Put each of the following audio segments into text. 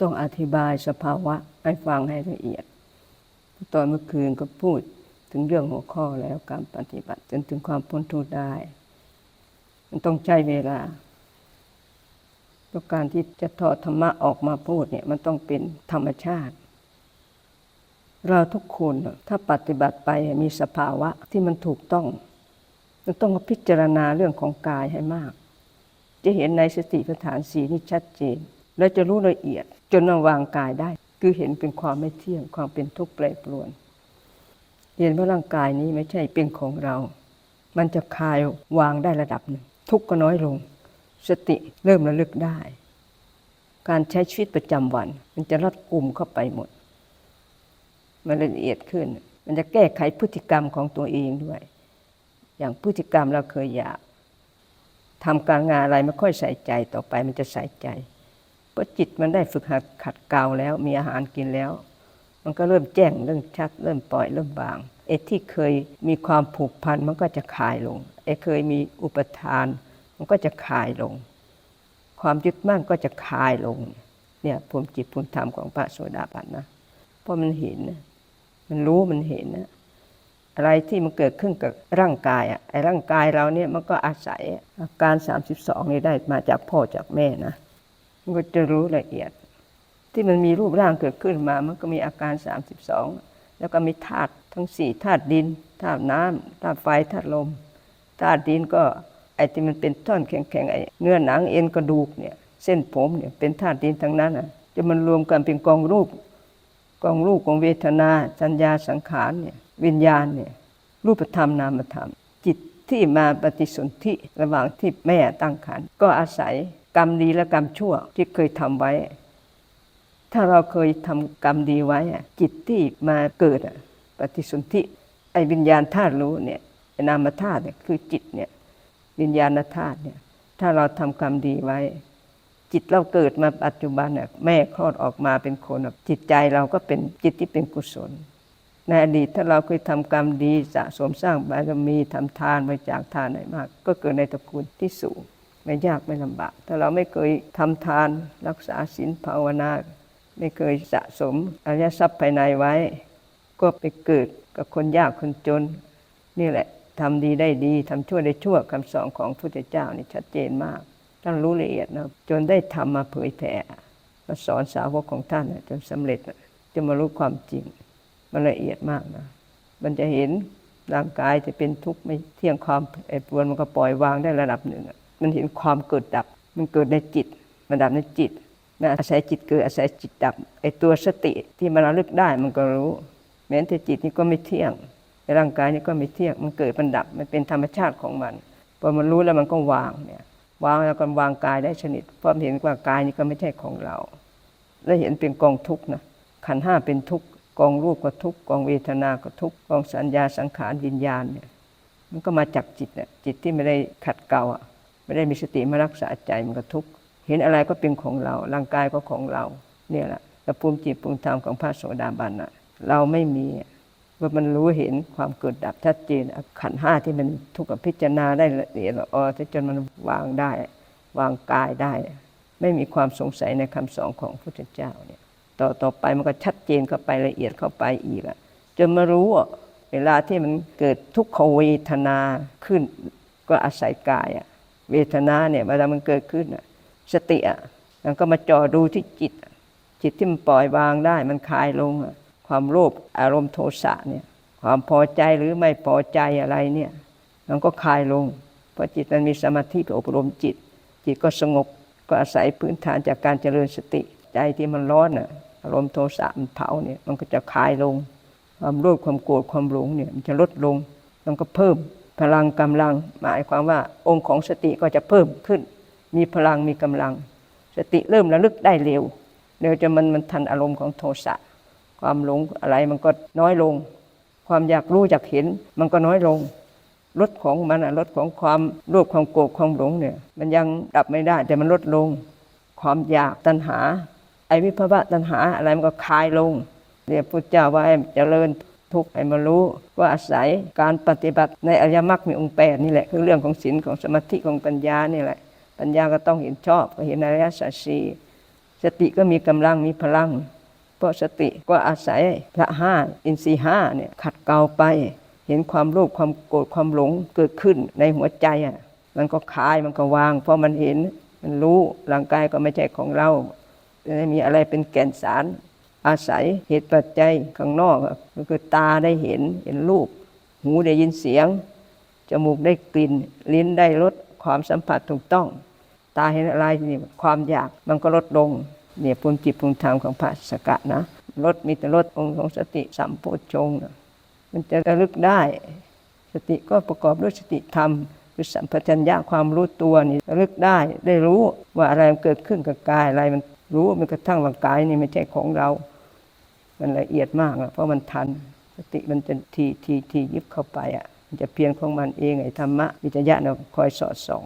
ต้องอธิบายสภาวะให้ฟังให้ละเอียด ตอนเมื่อคืนก็พูดถึงเรื่องหัวข้อแล้วการปฏิบัติจนถึงความพ้นทุกข์ได้ มันต้องใช้เวลาเพราะการที่จะถอดธรรมะออกมาพูดเนี่ยมันต้องเป็นธรรมชาติ เราทุกคนถ้าปฏิบัติไปมีสภาวะที่มันถูกต้องมันต้องพิจารณาเรื่องของกายให้มาก จะเห็นในสติปัฏฐานสีนี่ชัดเจน และจะรู้ละเอียด จนมาวางกายได้ คือเห็นเป็นความไม่เที่ยงความเป็นทุกข์แปรปรวน เห็นว่าร่างกายนี้ไม่ใช่เป็นของเรา มันจะคลายวางได้ระดับหนึ่งทุกข์ก็น้อยลง สติเริ่มระลึกได้ การใช้ชีวิตประจำวัน มันจะรัดกลุ่มเข้าไปหมด มันละเอียดขึ้น มันจะแก้ไขพฤติกรรมของตัวเองด้วย อย่างพฤติกรรมเราเคยอยากทำการงานอะไรไม่ค่อยใส่ใจต่อไปมันจะใส่ใจ เพราะจิตมันได้ฝึกหัดขัดเกลาแล้ว มีอาหารกินแล้ว มันก็เริ่มแจ้งเริ่มชัด เริ่มปล่อยเริ่มบางไอ้ที่เคยมีความผูกพันมันก็จะคลายลงไอ้เคยมีอุปทาน มันก็จะคลายลง ความยึดมั่นก็จะคลายลง เนี่ยภูมิจิตภูมิธรรมของพระโสดาบันนะเพราะมันเห็นนะมันรู้มันเห็นนะอะไรที่มันเกิดขึ้นกับร่างกายอะไอ้ร่างกายเราเนี่ยมันก็อาศัยอาการ 32นี่ได้มาจากพ่อจากแม่นะ มันก็จะรู้ละเอียด ที่มันมีรูปร่างเกิดขึ้นมา มันก็มีอาการ 32 แล้วก็มีธาตุทั้งสี่ธาตุดินธาตุน้ำธาตุไฟธาตุลมธาตุดินก็ไอ้ที่มันเป็นท่อนแข็งๆไอ้เนื้อหนังเอ็นกระดูกเนี่ยเส้นผมเนี่ยเป็นธาตุดินทั้งนั้นอะจะมันรวมกันเป็นกองรูป กองรูปของเวทนาสัญญาสังขารเนี่ยวิญญาณเนี่ยรูปธรรมนามธรรม จิตที่มาปฏิสนธิระหว่างที่แม่ตั้งครรภ์ก็อาศัย กรรมดีและกรรมชั่วที่เคยทำไว้ ถ้าเราเคยทำกรรมดีไว้จิตที่มาเกิดปฏิสนธิไอ้วิญญาณธาตุรู้เนี่ยนามธาตุเนี่ยคือจิตเนี่ยวิญญาณธาตุเนี่ยถ้าเราทำกรรมดีไว้ จิตเราเกิดมาปัจจุบันน่ยแม่คลอดออกมาเป็นคนจิตใจเราก็เป็นจิตที่เป็นกุศลในอดีตถ้าเราเคยทำกรรมดีสะสมสร้างบารมีทำทานบริจาคทานอะไรมาก ก็เกิดในตระกูลที่สูง ไม่ยากไม่ลำบาก ถ้าเราไม่เคยทำทานรักษาศีลภาวนา ไม่เคยสะสมอริยทรัพย์ภายในไว้ ก็ไปเกิดกับคนยากคนจน นี่แหละทำดีได้ดีทำชั่วได้ชั่วคำสอนของพระพุทธเจ้านี่ชัดเจนมากท่านรู้ละเอียดนะจนได้ทำมาเผยแผ่มาสอนสาวกของท่านจนสำเร็จจะมารู้ความจริงมันละเอียดมากนะ มันจะเห็นร่างกายจะเป็นทุกข์ไม่เที่ยงความไอ้ปวนมันก็ปล่อยวางได้ระดับหนึ่งอะ มันเห็นความเกิดดับ มันเกิดในจิต มันดับในจิตมันอาศัยจิตเกิดอาศัยจิตดับไอ้ตัวสติที่มันระลึกได้มันก็รู้ แม้แต่จิตนี่ก็ไม่เที่ยงร่างกายนี่ก็ไม่เที่ยงมันเกิดมันดับมันเป็นธรรมชาติของมันพอมันรู้แล้วมันก็วางเนี่ยวางแล้วก็วางกายได้ชนิดเพราะมันเห็นว่ากายนี่ก็ไม่ใช่ของเรา แล้วเห็นเป็นกองทุกข์นะขันห้าเป็นทุกข์กองรูปก็ทุกข์กองเวทนาก็ทุกข์กองสัญญาสังขารวิญญาณเนี่ยมันก็มาจากจิตเนี่ยจิตที่ไม่ได้ขัดเกลาอะ ไม่ได้มีสติมารักษาใจมันก็ทุกข์เห็นอะไรก็เป็นของเรา ร่างกายก็ของเรา เนี่ยแหละแต่ภูมิจิตภูมิธรรมของพระโสดาบันน่ะเราไม่มีว่ามันรู้เห็นความเกิดดับชัดเจนขันห้าที่มันทุกข์กับพิจารณาได้ละเอียดอ๋อจนมันวางได้ วางกายได้ ไม่มีความสงสัยในคำสอนของพระพุทธเจ้าเนี่ยต่อต่อไปมันก็ชัดเจนเข้าไปละเอียดเข้าไปอีกอะจนมารู้ว่าเวลาที่มันเกิดทุกขเวทนาขึ้นก็อาศัยกายอะ เวทนาเนี่ยเวลามันเกิดขึ้นอะสติอะมันก็มาจ่อดูที่จิต จิตที่มันปล่อยวางได้ มันคลายลงความโลภอารมณ์โทสะเนี่ยความพอใจหรือไม่พอใจอะไรเนี่ยมันก็คลายลง เพราะจิตมันมีสมาธิไปอบรมจิต จิตก็สงบก็อาศัยพื้นฐานจากการเจริญสติใจที่มันร้อนอะอารมณ์โทสะมันเผาเนี่ยมันก็จะคลายลง ความโลภความโกรธความหลงเนี่ยมันจะลดลงมันก็เพิ่ม พลังกำลัง หมายความว่าองค์ของสติก็จะเพิ่มขึ้น มีพลังมีกำลัง สติเริ่มระลึกได้เร็วเร็วจนมันมันทันอารมณ์ของโทสะความหลงอะไรมันก็น้อยลง ความอยากรู้อยากเห็นมันก็น้อยลงลดของมันลดของความโลภความโกรธความหลงเนี่ย มันยังดับไม่ได้ แต่มันลดลง ความอยากตัณหา ไอ้วิภวะตัณหาอะไรมันก็คลายลงเรียกพุทธเจ้าว่าให้เจริญ ทุกข์ให้มารู้ว่าอาศัยการปฏิบัติในอริยมรรคมีองค์แปดนี่แหละคือเรื่องของศีลของสมาธิของปัญญานี่แหละ ปัญญาก็ต้องเห็นชอบก็เห็นอริยสัจสี่สติก็มีกำลังมีพลัง เพราะสติก็อาศัยพระห้าอินทรีห้าเนี่ยขัดเกลาไป เห็นความโลภความโกรธความหลงเกิดขึ้นในหัวใจอะมันก็คลายมันก็วาง เพราะมันเห็นมันรู้ร่างกายก็ไม่ใช่ของเราไม่มีอะไรเป็นแก่นสาร อาศัยเหตุปัจจัยข้างนอกก็คือตาได้เห็นเห็นรูป หูได้ยินเสียง จมูกได้กลิ่น ลิ้นได้รสความสัมผัสถูกต้อง ตาเห็นอะไรนี่ความอยากมันก็ลดลงเนี่ยภูมิจิตภูมิธรรมของพระสกะนะลดมีแต่ลดองค์ของสติสัมโพชงนะมันจะระลึกได้ สติก็ประกอบด้วยสติธรรมคือสัมปชัญญะความรู้ตัวนี่ระลึกได้ได้รู้ว่าอะไรมันเกิดขึ้นกับกายอะไรมันรู้มันกระทั่งร่างกายนี่ไม่ใช่ของเรา มันละเอียดมากอะเพราะมันทันสติมันจะทีทีทียิบเข้าไปอะมันจะเพียรของมันเองไอ้ธรรมะวิจยะเราคอยสอดส่อง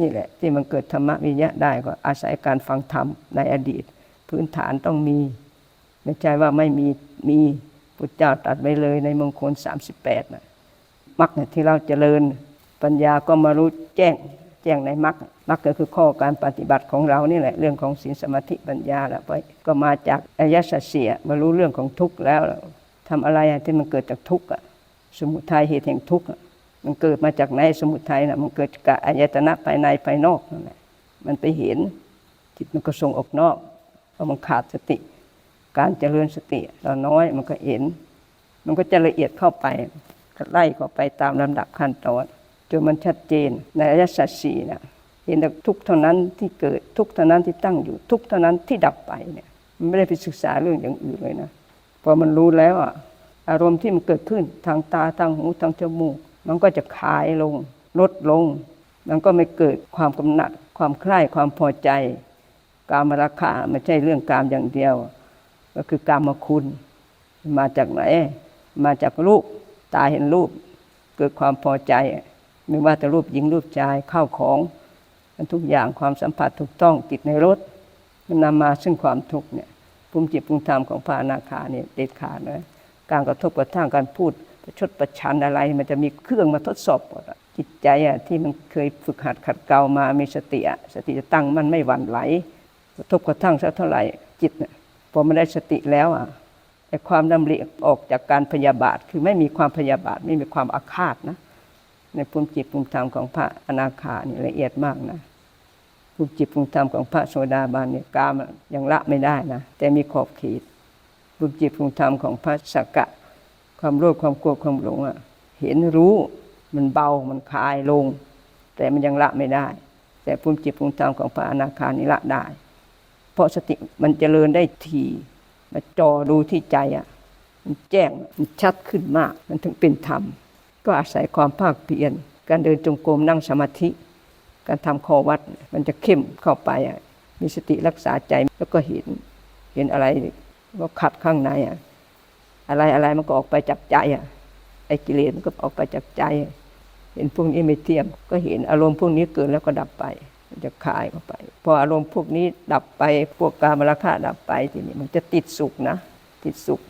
นี่แหละ ที่มันเกิดธรรมะวิจยะได้ก็อาศัยการฟังธรรมในอดีต พื้นฐานต้องมี ไม่ใช่ว่าไม่มีมีพุทธเจ้าตัดไว้เลยในมงคล 38นะมรรคเนี่ยที่เราเจริญปัญญาก็มารู้แจ้ง แจ้งในมรรคมรรคก็คือข้อการปฏิบัติของเรานี่แหละเรื่องของศีลสมาธิปัญญาแหละไปก็มาจากอริยสัจเสียมารู้เรื่องของทุกข์แล้วทำอะไรที่มันเกิดจากทุกข์สมุทัยเหตุแห่งทุกข์มันเกิดมาจากไหนสมุทัยนะมันเกิดจากอายตนะภายในภายนอกนั่นแหละมันไปเห็นจิตมันก็ส่งออกนอกเพราะมันขาดสติ การเจริญสติเราน้อยมันก็เห็น มันก็จะละเอียดเข้าไปก็ไล่เข้าไปตามลำดับขั้นตอน จนมันชัดเจนในอริยสัจสี่นะเห็นแต่ทุกข์เท่านั้นที่เกิดทุกข์เท่านั้นที่ตั้งอยู่ทุกข์เท่านั้นที่ดับไปเนี่ยมันไม่ได้ไปศึกษาเรื่องอย่างอื่นเลยนะพอมันรู้แล้วอะอารมณ์ที่มันเกิดขึ้นทางตาทางหูทางจมูก มันก็จะคลายลง ลดลง มันก็ไม่เกิดความกำหนัด ความใคร่ความพอใจ การมราคะไม่ใช่เรื่องกามอย่างเดียว ก็คือการมคุณ มาจากไหน มาจากรูปตาเห็นรูป เกิดความพอใจ ไม่ว่าแต่รูปหญิงรูปชายข้าวของมันทุกอย่างความสัมผัสถูกต้องติดในรถ มันนำมาซึ่งความทุกข์เนี่ยภูมิจิตภูมิธรรมของพระอนาคาเนี่ยเด็ดขาดนะการกระทบกระทั่งการพูดประชดประชันอะไร มันจะมีเครื่องมาทดสอบหมดจิตใจอะที่มันเคยฝึกหัดขัดเกลามามีสติอะสติจะตั้งมันไม่หวั่นไหวกระทบกระทั่งสักเท่าไหร่จิตเนี่ยพอมันได้สติแล้วอะไอ้ความดำริออกจากการพยาบาทคือไม่มีความพยาบาทไม่มีความอาฆาตนะ ในภูมิจิตภูมิธรรมของพระอนาคานี่ละเอียดมากนะภูมิจิตภูมิธรรมของพระโสดาบันเนี่ยกามยังละไม่ได้นะแต่มีขอบเขตภูมิจิตภูมิธรรมของพระสกกะ ความโลภความโกรธความหลงอะเห็นรู้มันเบามันคลายลง แต่มันยังละไม่ได้ แต่ภูมิจิตภูมิธรรมของพระอนาคานี่ละได้ เพราะสติมันเจริญได้ทีมาจอดูที่ใจอะมันแจ้งมันชัดขึ้นมากมันถึงเป็นธรรม ก็อาศัยความภาคเพียรการเดินจงกรมนั่งสมาธิ การทำข้อวัดมันจะเข้มเข้าไปมีสติรักษาใจแล้วก็เห็นเห็นอะไรก็ขัดข้างในอะอะไรอะไรมันก็ออกไปจากใจอะไอ้กิเลสมันก็ออกไปจากใจ เห็นพวกนี้ไม่เที่ยงก็เห็นอารมณ์พวกนี้เกิดแล้วก็ดับไปมันจะคลายเข้าไป พออารมณ์พวกนี้ดับไปพวกกามราคะดับไปทีนี้มันจะติดสุขนะ ติดสุข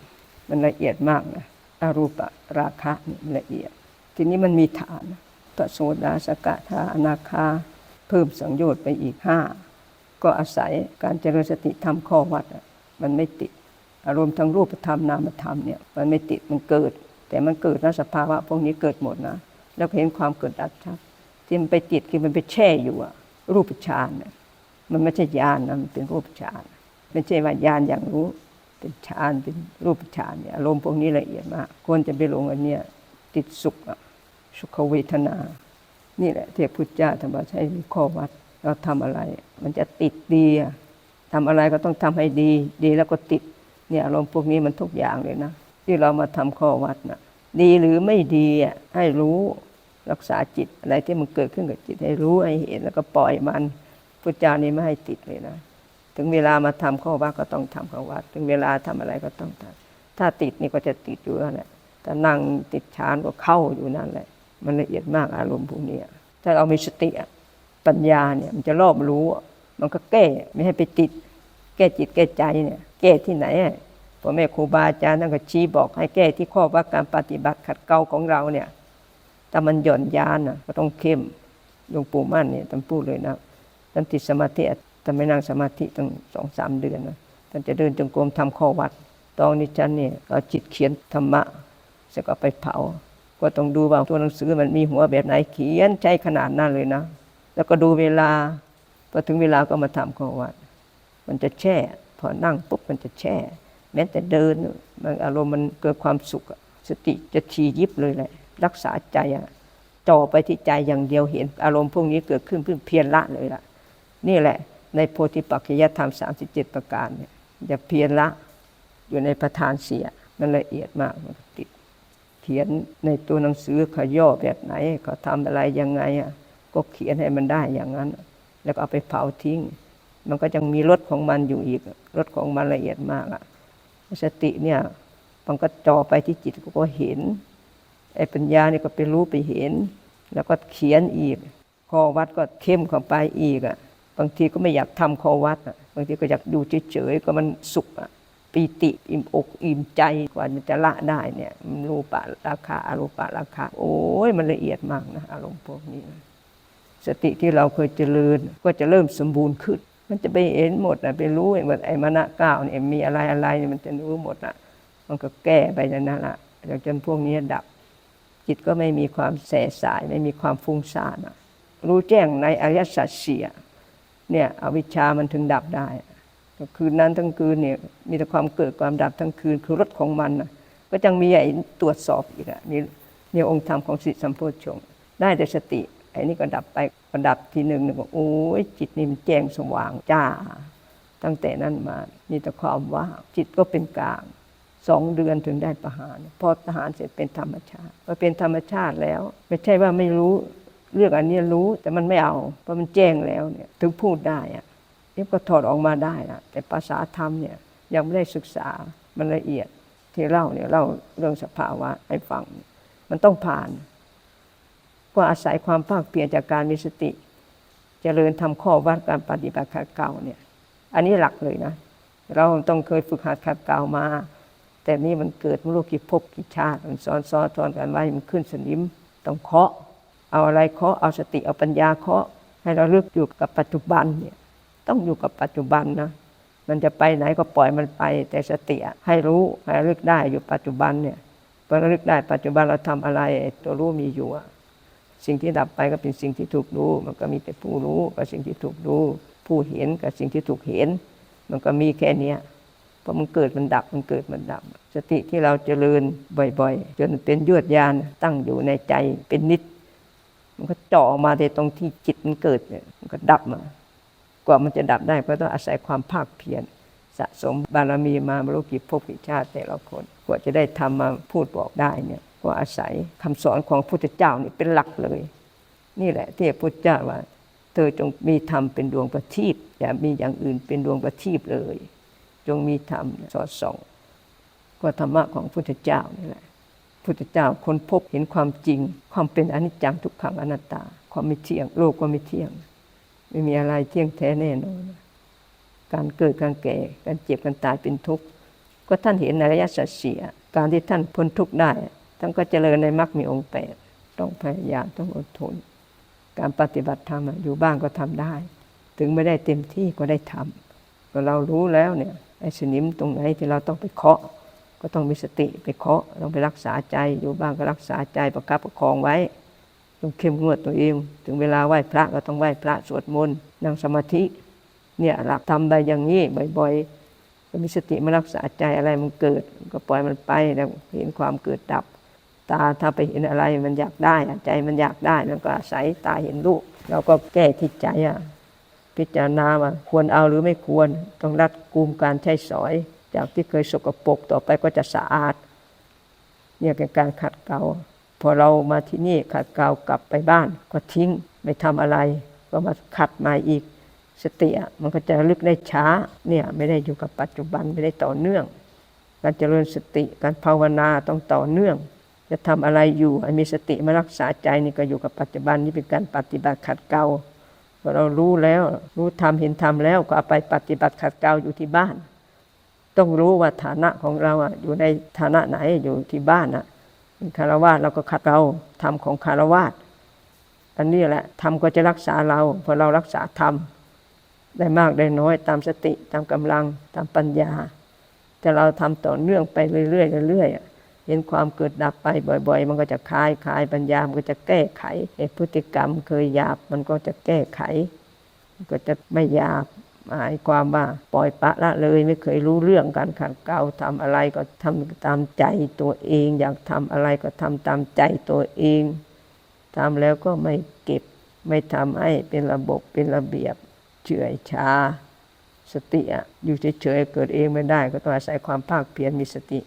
มันละเอียดมากนะอารูปราคะนี่มันละเอียด ทีนี้มันมีฐานปโสดาสกทาอนาคา เพิ่มสังโยชน์ไปอีกห้าก็อาศัยการเจริญสติทำข้อวัดมันไม่ติด อารมณ์ทางรูปธรรมนามธรรมเนี่ยมันไม่ติดมันเกิด แต่มันเกิดนะสภาวะพวกนี้เกิดหมดนะ แล้วเห็นความเกิดดับชัดที่มันไปติดคือมันไปแช่อยู่อะรูปฌานเนี่ยมันไม่ใช่ญาณนะมันเป็นรูปฌานไม่ใช่ว่าญาณอย่างรู้เป็นฌานเป็นรูปฌานเนี่ยอารมณ์พวกนี้ละเอียดมากควรจะไปลงอันเนี้ยติดสุขอะ สุขเวทนา นี่แหละที่พุทธเจ้าธรรมใช้มีข้อวัด เราทำอะไร มันจะติดดีอะทำอะไรก็ต้องทำให้ดี ดีแล้วก็ติด เนี่ยอารมณ์พวกนี้มันทุกอย่างเลยนะ ที่เรามาทำข้อวัดนะดีหรือไม่ดีอะให้รู้รักษาจิตอะไรที่มันเกิดขึ้นกับจิต ให้รู้ให้เห็นแล้วก็ปล่อยมันพุทธเจ้านี่ไม่ให้ติดเลยนะ ถึงเวลามาทำข้อวัดก็ต้องทำข้อวัด ถึงเวลาทำอะไรก็ต้องทำถ้าติดนี่ก็จะติดอยู่นั่นแหละถ้านั่งติดฌานก็เข้าอยู่นั่นแหละ มันละเอียดมากอารมณ์พวกนี้ถ้าเรามีสติปัญญาเนี่ยมันจะรอบรู้ มันก็แก้ไม่ให้ไปติด แก้จิตแก้ใจเนี่ยแก้ที่ไหนพ่อแม่ครูบาอาจารย์ท่านก็ชี้บอกให้แก้ที่ข้อว่าการปฏิบัติขัดเกลาของเราเนี่ยถ้ามันหย่อนยานนะก็ต้องเข้มหลวงปู่มั่นเนี่ยท่านพูดเลยนะท่านติดสมาธิตแต่ไม่นั่งสมาธิตั้งสองสามเดือนนะท่านจะเดินจงกรมทำข้อวัด ตอนนี้ฉันเนี่ยเอาจิตเขียนธรรมะเสร็จก็ไปเผา ก็ต้องดูว่าตัวหนังสือมันมีหัวแบบไหนเขียนใช้ขนาดนั้นเลยนะ แล้วก็ดูเวลาพอถึงเวลาก็มาทำข้อวัด มันจะแช่ พอนั่งปุ๊บมันจะแช่ แม้แต่เดินมันอารมณ์มันเกิดความสุข สติจะชียิบเลยแหละรักษาใจอะจ่อไปที่ใจอย่างเดียวเห็น อารมณ์พวกนี้เกิดขึ้นเพื่อเพียรละเลยล่ะ นี่แหละ ในโพธิปักจยธรรม 37 ประการเนี่ยอย่าเพียรละอยู่ในประธานเสียมันละเอียดมากมันติด ขียนในตัวหนังสือเขาย่อแบบไหนเขาทำอะไรยังไงอะก็เขียนให้มันได้อย่างนั้น แล้วก็เอาไปเผาทิ้ง มันก็ยังมีรสของมันอยู่อีกรสของมันละเอียดมากอะสติเนี่ยมันก็จ่อไปที่จิตก็เห็นไอ้ปัญญาเนี่ยก็ไปรู้ไปเห็น แล้วก็เขียนอีกข้อวัดก็เข้มเข้าไปอีกอะบางทีก็ไม่อยากทำข้อวัดอะบางทีก็อยากดูเฉยๆก็มันสุขอะ ปีติอิ่มอกอิ่มใจกว่ามันจะละได้เนี่ยมันรูปะราคาอารูปะราคา โอ้ยมันละเอียดมากนะอารมณ์พวกนี้นะสติที่เราเคยเจริญก็จะเริ่มสมบูรณ์ขึ้น มันจะไปเห็นหมดนะไปรู้เองว่าไอ้มณะก้าวเนี่ยมีอะไรอะไรเนี่ยมันจะรู้หมดนะมันก็แก้ไปอย่นั้นละจนพวกนี้ดับ จิตก็ไม่มีความแสสาย ไม่มีความฟุ้งซ่านะรู้แจ้งในอริยสัจสี่เนี่ยอวิชามันถึงดับได้ คืนนั้นทั้งคืนเนี่ยมีแต่ความเกิดความดับทั้งคืนคือรถของมันนะก็จังมีไอ้ตรวจสอบอีกอะมีมีองค์ธรรมของสิสัมโพชฌงค์ได้แต่สติไอ้นี่ก็ดับไปก็ดับทีหนึ่งหนึ่งโอ้ยจิตนี่มันแจ้งสว่างจ้า ตั้งแต่นั้นมามีแต่ความว่างจิตก็เป็นกลางสองเดือนถึงได้ประหาร พอทหารเสร็จเป็นธรรมชาติพอเป็นธรรมชาติแล้ว ไม่ใช่ว่าไม่รู้เรื่องอันนี้รู้แต่มันไม่เอาเพราะมันแจ้งแล้วเนี่ยถึงพูดได้อะ นี่ก็ถอดออกมาได้นะแต่ภาษาธรรมเนี่ยยังไม่ได้ศึกษามันละเอียดที่เล่าเนี่ยเล่าเรื่องสภาวะให้ฟัง มันต้องผ่าน ก็อาศัยความภาคเปลี่ยนจากการมีสติเจริญทำข้อวัดการปฏิบัติขัดเกลาเนี่ย อันนี้หลักเลยนะ เราต้องเคยฝึกหัดขัดเกลามา แต่นี่มันเกิดมรู้กี่ภพกี่ชาติมันซ้อนซ้อนซ้อนกันไว้มันขึ้นสนิมต้องเคาะ เอาอะไรเคาะเอาสติเอาปัญญาเคาะให้เราเลือกอยู่กับปัจจุบันเนี่ย ต้องอยู่กับปัจจุบันนะมันจะไปไหนก็ปล่อยมันไป แต่สติให้รู้ให้ลึกได้อยู่ปัจจุบันเนี่ยพอระลึกได้ปัจจุบันเราทำอะไรตัวรู้มีอยู่อะสิ่งที่ดับไปก็เป็นสิ่งที่ถูกรู้ มันก็มีแต่ผู้รู้กับสิ่งที่ถูกรู้ ผู้เห็นกับสิ่งที่ถูกเห็น มันก็มีแค่เนี้ยพอมันเกิดมันดับมันเกิดมันดับ สติที่เราเจริญบ่อยๆ จนเป็นยวดยานตั้งอยู่ในใจเป็นนิด มันก็เจาะออกมาในตรงที่จิตมันเกิดเนี่ยมันก็ดับมา กว่ามันจะดับได้ก็ต้องอาศัยความภาคเพียรสะสมบารมีมาไม่รู้กี่ภพกี่ชาติแต่ละคนกว่าจะได้ทำมาพูดบอกได้เนี่ยก็อาศัยคำสอนของพุทธเจ้านี่เป็นหลักเลย นี่แหละที่พระพุทธเจ้าว่า เธอจงมีธรรมเป็นดวงประทีปอย่ามีอย่างอื่นเป็นดวงประทีปเลย จงมีธรรมสอดส่องก็ธรรมะของพุทธเจ้านี่แหละพระพุทธเจ้าค้นพบเห็นความจริง ความเป็นอนิจจังทุกขังอนัตตา ความไม่เที่ยงโลกก็ไม่เที่ยง ไม่มีอะไรเที่ยงแท้แน่นอน การเกิดการแก่ การเจ็บการตายเป็นทุกข์ ก็ท่านเห็นในระยะสัจเสียการที่ท่านพ้นทุกข์ได้ท่านก็เจริญในมรรคมีองค์แปดต้องพยายามต้องอดทน การปฏิบัติธรรมอะอยู่บ้านก็ทำได้ ถึงไม่ได้เต็มที่ก็ได้ทำก็เรารู้แล้วเนี่ยไอ้สนิมตรงไหนที่เราต้องไปเคาะ ก็ต้องมีสติไปเคาะต้องไปรักษาใจอยู่บ้านก็รักษาใจประคับประคองไว้ ต้องเข้มงวดตัวเอง ถึงเวลาไหว้พระก็ต้องไหว้พระสวดมนต์นั่งสมาธิ เนี่ยหลักทำไปอย่างนี้บ่อยๆ ก็มีสติมารักษาใจอะไรมันเกิด ก็ปล่อยมันไปแล้วเห็นความเกิดดับ ตาถ้าไปเห็นอะไรมันอยากได้อะใจมันอยากได้มันก็อาศัยตาเห็นรูปเราก็แก้ที่ใจอะพิจารณาว่าควรเอาหรือไม่ควรต้องรัดกุมการใช้สอย จากที่เคยสกปรกต่อไปก็จะสะอาด เนี่ยเป็นการขัดเกลา พอเรามาที่นี่ขัดเกลากลับไปบ้าน ก็ทิ้งไม่ทำอะไร ก็มาขัดมาอีกสติมันก็จะลึกได้ช้าเนี่ยไม่ได้อยู่กับปัจจุบันไม่ได้ต่อเนื่อง การเจริญสติการภาวนาต้องต่อเนื่อง จะทำอะไรอยู่มีสติมารักษาใจนี่ก็อยู่กับปัจจุบันนี่เป็นการปฏิบัติขัดเกลาพอเรารู้แล้วรู้ทำเห็นทำแล้วก็เอาไปปฏิบัติขัดเกลาอยู่ที่บ้าน ต้องรู้ว่าฐานะของเราอะอยู่ในฐานะไหนอยู่ที่บ้านอะ เป็นคารวาสเราก็ขัดเราทำของคารวาสอันนี้แหละทำก็จะรักษาเราพอเรารักษาธรรมได้มากได้น้อยตามสติตามกำลังตามปัญญา แต่เราทำต่อเนื่องไปเรื่อยๆเรื่อยๆเห็นความเกิดดับไปบ่อย ๆ มันก็จะคลายคลายปัญญามันก็จะแก้ไขพฤติกรรมเคยหยาบมันก็จะแก้ไข ก็จะไม่หยาบ หมายความว่าปล่อยปละละเลยไม่เคยรู้เรื่องการขัดเกลาทำอะไรก็ทำตามใจตัวเอง อยากทำอะไรก็ทำตามใจตัวเองทำแล้วก็ไม่เก็บไม่ทำให้เป็นระบบเป็นระเบียบเฉื่อยชาสติอะอยู่เฉยๆเกิดเองไม่ได้ ก็ต้องอาศัยความภาคเพียรมีสติ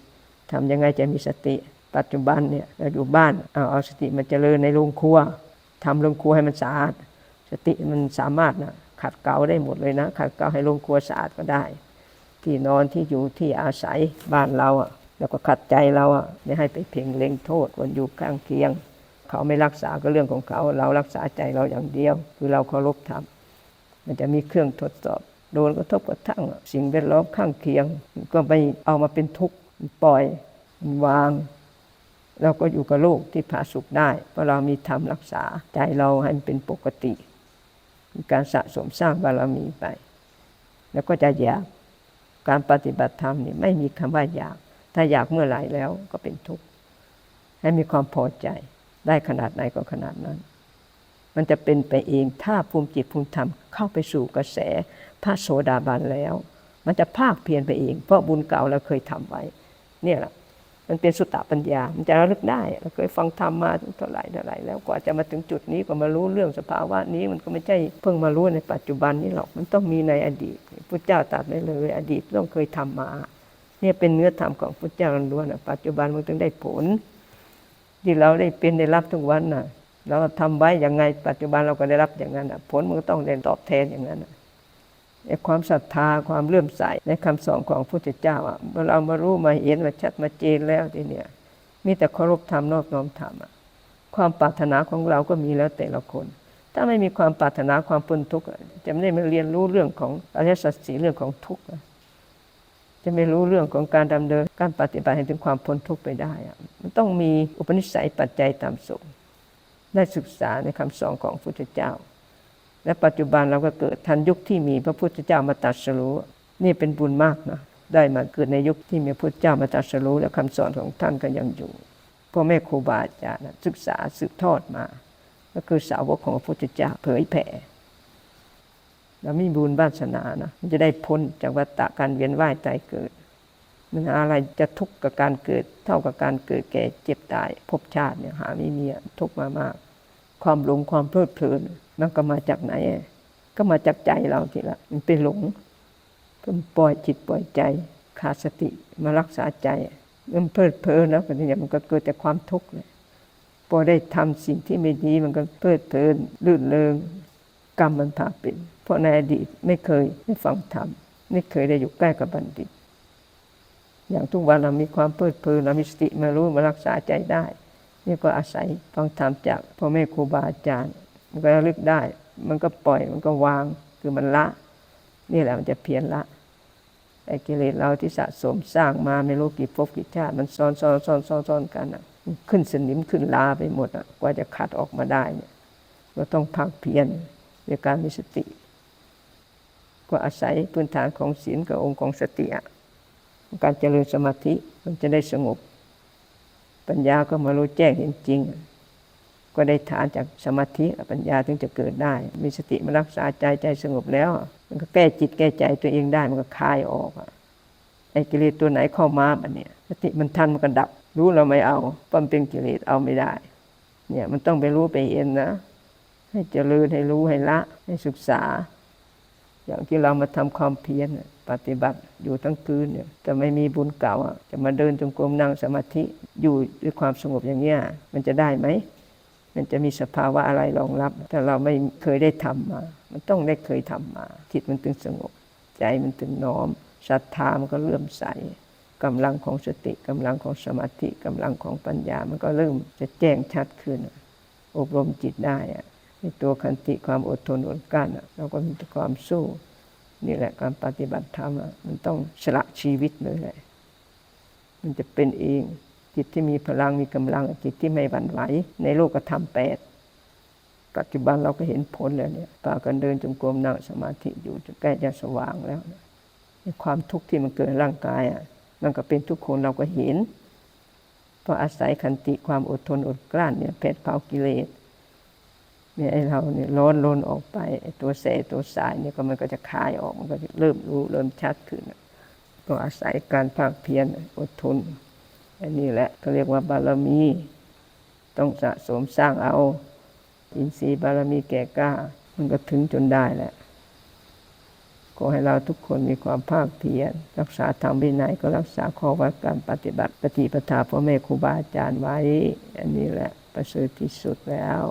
ทำยังไงจะมีสติ ปัจจุบันเนี่ยเราอยู่บ้านเอาเอาสติมาเจริญในโรงครัวทำโรงครัวให้มันสะอาด สติมันสามารถนะ ขัดเกลาได้หมดเลยนะ ขัดเกลาให้โรงครัวสะอาดก็ได้ ที่นอนที่อยู่ที่อาศัยบ้านเราอะแล้วก็ขัดใจเราอะไม่ให้ไปเพ่งเล็งโทษคนอยู่ข้างเคียง เขาไม่รักษาก็เรื่องของเขา เรารักษาใจเราอย่างเดียว คือเราเคารพธรรมมันจะมีเครื่องทดสอบ โดนกระทบกระทั่ง สิ่งแวดล้อมข้างเคียง ก็ไม่เอามาเป็นทุกข์ปล่อยวาง เราก็อยู่กับโลกที่ผาสุกได้เพราะเรามีธรรมรักษาใจเราให้มันเป็นปกติ การสะสมสร้างบารมีไป แล้วก็จะอยากการปฏิบัติธรรมนี่ไม่มีคำว่าอยาก ถ้าอยากเมื่อไหร่แล้วก็เป็นทุกข์ให้มีความพอใจได้ขนาดไหนก็ขนาดนั้น มันจะเป็นไปเองถ้าภูมิจิตภูมิธรรมเข้าไปสู่กระแสพระโสดาบันแล้ว มันจะภาคเพียรไปเอง เพราะบุญเก่าเราเคยทำไว้ เนี่ยแหละ มันเป็นสุตตปัญญา มันจะระลึกได้เราเคยฟังธรรมมาเท่าไหร่เท่าไหร่แล้วกว่าจะมาถึงจุดนี้ก็มารู้เรื่องสภาวะนี้มันก็ไม่ใช่เพิ่งมารู้ในปัจจุบันนี้หรอกมันต้องมีในอดีตพระเจ้าตรัสไว้เลย อดีตต้องเคยทำมา เนี่ยเป็นเนื้อธรรมของพระเจ้าล้วนๆนะปัจจุบันมันถึงได้ผล ที่เราได้เป็นได้รับทุกวันน่ะ เราทำไว้อย่างไงปัจจุบันเราก็ได้รับอย่างนั้นน่ะผลมันก็ต้องได้ตอบแทนอย่างนั้น น่ะไอ้ความศรัทธาความเลื่อมใสในคำสอนของพระพุทธเจ้าอะเมื่อเรามารู้มาเห็นมาชัดมาเจนแล้วทีเนี้ยมีแต่เคารพธรรมนอบน้อมธรรมอะความปรารถนาของเราก็มีแล้วแต่ละคน ถ้าไม่มีความปรารถนาความพ้นทุกข์จะไม่ได้มาเรียนรู้เรื่องของอริยสัจสี่เรื่องของทุกข์จะไม่รู้เรื่องของการดำเนินการปฏิบัติให้ถึงความพ้นทุกข์ไปได้อะมันต้องมีอุปนิสัยปัจจัยตามสมได้ศึกษาในคำสอนของพระพุทธเจ้า และปัจจุบันเราก็เกิดทันยุคที่มีพระพุทธเจ้ามาตรัสรู้นี่เป็นบุญมากนะได้มาเกิดในยุคที่มีพระพุทธเจ้ามาตรัสรู้และคำสอนของท่านก็ยังอยู่พ่อแม่ครูบาอาจารย์ศึกษาสืบทอดมา ก็คือสาวกของพระพุทธเจ้าเผยแผ่เรามีบุญวาสนานะมันจะได้พ้นจากวัฏฏะการเวียนว่ายตายเกิด มันอะไรจะทุกข์กับการเกิด เท่ากับการเกิดแก่เจ็บตายภพชาติเนี่ยหาไม่มีอะทุกข์มามาก ความหลงความเพลิดเพลิน มันก็มาจากไหน ก็มาจากใจเราทีละ มันไปหลงก็ปล่อยจิตปล่อยใจ ขาดสติมารักษาใจมันเพลิดเพลินแล้วก็เนี่ยมันก็เกิดแต่ความทุกข์เลยพอได้ทำสิ่งที่ไม่ดีมันก็เพลิดเพลินลื่นเริงกรรมมันพาเป็น เพราะในอดีตไม่เคยได้ฟังธรรมไม่เคยได้อยู่ใกล้กับบัณฑิต อย่างทุกวันเรามีความเพลิดเพลินเรามีสติมารู้มารักษาใจได้ นี่ก็อาศัยฟังธรรมจากพ่อแม่ครูบาอาจารย์ มันก็ระลึกได้ มันก็ปล่อยมันก็วาง คือมันละ นี่แหละมันจะเพียรละไอ้กิเลสเราที่สะสมสร้างมาไม่รู้กี่ภพกี่ชาติ มันซ้อนซ้อนซ้อนซ้อนซ้อนกันอะ ขึ้นสนิมขึ้นลาไปหมดอะ กว่าจะขัดออกมาได้เนี่ยก็ต้องพักเพียรด้วยการมีสติ ก็อาศัยพื้นฐานของศีลกับองค์ของสติอะการเจริญสมาธิมันจะได้สงบ ปัญญาก็มารู้แจ้งเห็นจริง ก็ได้ฐานจากสมาธิปัญญาถึงจะเกิดได้ มีสติมารักษาใจใจสงบแล้ว มันก็แก้จิตแก้ใจตัวเองได้มันก็คลายออกไอ้กิเลสตัวไหนเข้ามาบันเนี่ยสติมันทันมันก็ดับ รู้เราไม่เอาเพราะมันเป็นกิเลสเอาไม่ได้ เนี่ยมันต้องไปรู้ไปเห็นนะ ให้เจริญให้รู้ให้ละ ให้ศึกษา อย่างที่เรามาทำความเพียรปฏิบัติอยู่ทั้งคืนเนี่ยแต่ไม่มีบุญเก่าจะมาเดินจงกรมนั่งสมาธิอยู่ด้วยความสงบอย่างเงี้ยมันจะได้ไหม มันจะมีสภาวะอะไรรองรับ ถ้าเราไม่เคยได้ทำมา มันต้องได้เคยทำมา จิตมันถึงสงบ ใจมันถึงน้อมศรัทธามันก็เลื่มใสกำลังของสติกำลังของสมาธิกำลังของปัญญา มันก็เริ่มจะแจ้งชัดขึ้น อบรมจิตได้อะในตัวขันติความอดทนอดกั้นอะเราก็มีความสู้นี่แหละการปฏิบัติธรรมอะมันต้องสละชีวิตเลยแหละมันจะเป็นเอง จิตที่มีพลังมีกำลังจิตที่ไม่หวั่นไหว ในโลกธรรมแปดปัจจุบันเราก็เห็นผลแล้วเนี่ยปากันเดินจงกรมนั่งสมาธิอยู่จะใกล้จะสว่างแล้วความทุกข์ที่มันเกิดร่างกายอะมันก็เป็นทุกคนเราก็เห็นเพราะอาศัยขันติความอดทนอดกลั้นเนี่ยเพชรเผากิเลสเนี่ยไอเราเนี่ยร้อนรนออกไปไตัวแสตัวสายเนี่ยก็มันก็จะคลายออกมันก็จะเริ่มรู้เริ่มชัดขึ้นก็อาศัยการภาคเพียรอดทน อันนี้แหละก็เรียกว่าบารมี ต้องสะสมสร้างเอา อินทรีย์บารมีแก่กล้า มันก็ถึงจนได้แหละขอให้เราทุกคนมีความภาคเพียรรักษาธรรมวินัยก็รักษาข้อวัดการปฏิบัติปฏิปทาพ่อแม่ครูบาอาจารย์ไว้ อันนี้แหละประเสริฐที่สุดแล้ว